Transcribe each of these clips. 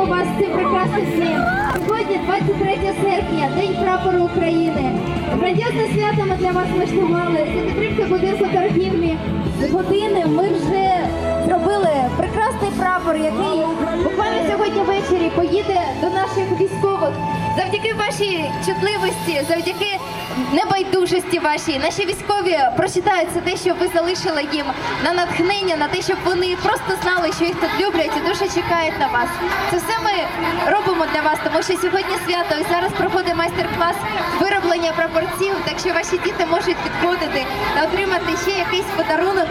Вітаємо, вас цим прекрасним днем. Сьогодні 23 серпня, День прапору України. Грандіозне свято ми для вас влаштували. За підтримки будинку торгівлі години ми вже зробили прекрасний прапор, який буквально сьогодні ввечері поїде до наших військових. Завдяки вашій чутливості, завдяки небайдужості вашій, наші військові прочитають це те, що ви залишили їм на натхнення, на те, щоб вони просто знали, що їх тут люблять і дуже чекають на вас. Це все ми робимо для вас, тому що сьогодні свято і зараз проходить майстер-клас вироблення прапорців, так що ваші діти можуть підходити та отримати ще якийсь подарунок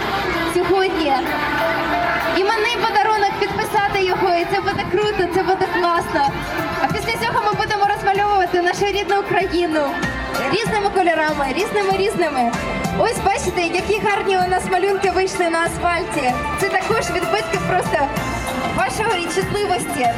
сьогодні. Іменний подарунок підписати його, і це буде круто, це буде класно. А після цього ми будемо розмальовувати нашу рідну Україну різними кольорами, різними різними. Ось бачите, які гарні у нас малюнки вийшли на асфальті. Це також відбитки просто вашої чутливості.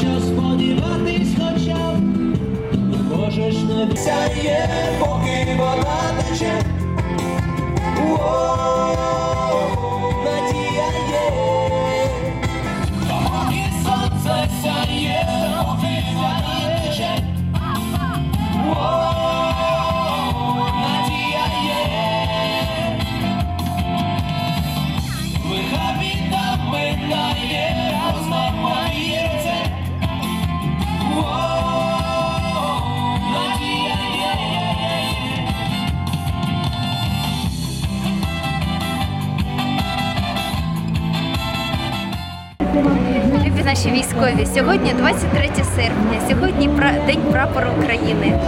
Що сподіватись хоча б можеш не сяє, поки вода тече. Наші військові, сьогодні 23 серпня, сьогодні День прапору України.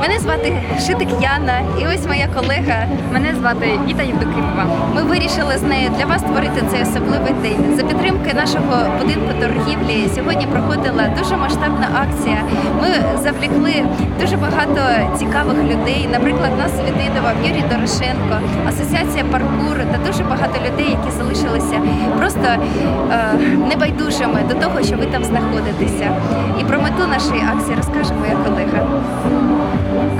Мене звати Шитик Яна, і ось моя колега. Мене звати Віта Євдокимова. Ми вирішили з нею для вас створити цей особливий день. За підтримки нашого будинку торгівлі сьогодні проходила дуже масштабна акція. Ми завлікли дуже багато цікавих людей. Наприклад, нас відвідував Юрій Дорошенко, асоціація паркуру та дуже багато людей, які залишилися небайдужими до того, що ви там знаходитеся. І про мету нашої акції розкаже моя колега.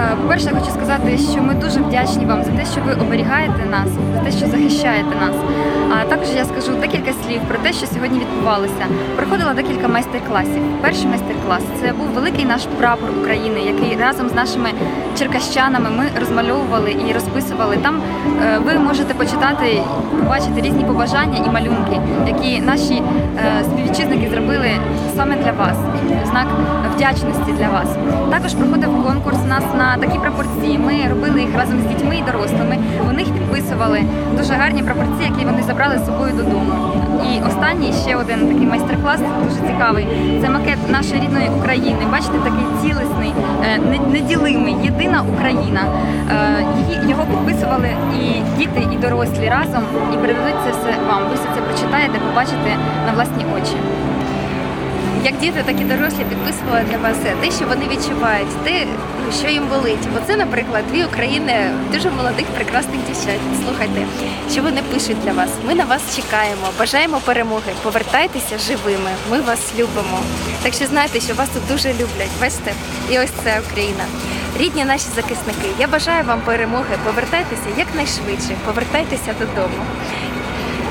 Е, По-перше, хочу сказати, що ми дуже вдячні вам за те, що ви оберігаєте нас, за те, що захищаєте нас. А також я скажу декілька слів про те, що сьогодні відбувалося. Проходило декілька майстер-класів. Перший майстер-клас це був великий наш прапор України, який разом з нашими черкащанами ми розмальовували і розписували. Там е, ви можете почитати, побачити різні побажання і малюнки, які наші е, співвітчизники зробили саме для вас, знак вдячності для вас. Також проходив конкурс нас на такі прапорці. Ми робили їх разом з дітьми і дорослими. Вони їх підписували. Дуже гарні прапорці, які вони забрали з собою додому. І останній ще один такий майстер-клас, дуже цікавий. Це макет нашої рідної України. Бачите, такий цілісний, е, неділимий, єдина Україна. Е, Його підписували і діти, і дорослі разом, і передадуть це все вам. Ви все це прочитаєте, побачите на власні очі. Як діти, так і дорослі підписували для вас те, що вони відчувають, те, що їм болить. Оце, наприклад, дві України дуже молодих, прекрасних дівчат. Слухайте, що вони пишуть для вас. Ми на вас чекаємо, бажаємо перемоги. Повертайтеся живими. Ми вас любимо. Так що знайте, що вас тут дуже люблять. Бачите, і ось це Україна. Рідні наші захисники. Я бажаю вам перемоги. Повертайтеся якнайшвидше. Повертайтеся додому.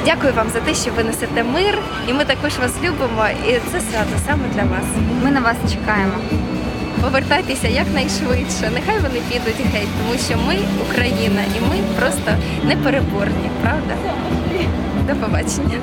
Дякую вам за те, що ви несете мир, і ми також вас любимо. І це свято саме для вас. Ми на вас чекаємо. Повертайтеся якнайшвидше. Нехай вони підуть геть, тому що ми Україна, і ми просто непереборні, правда? До побачення.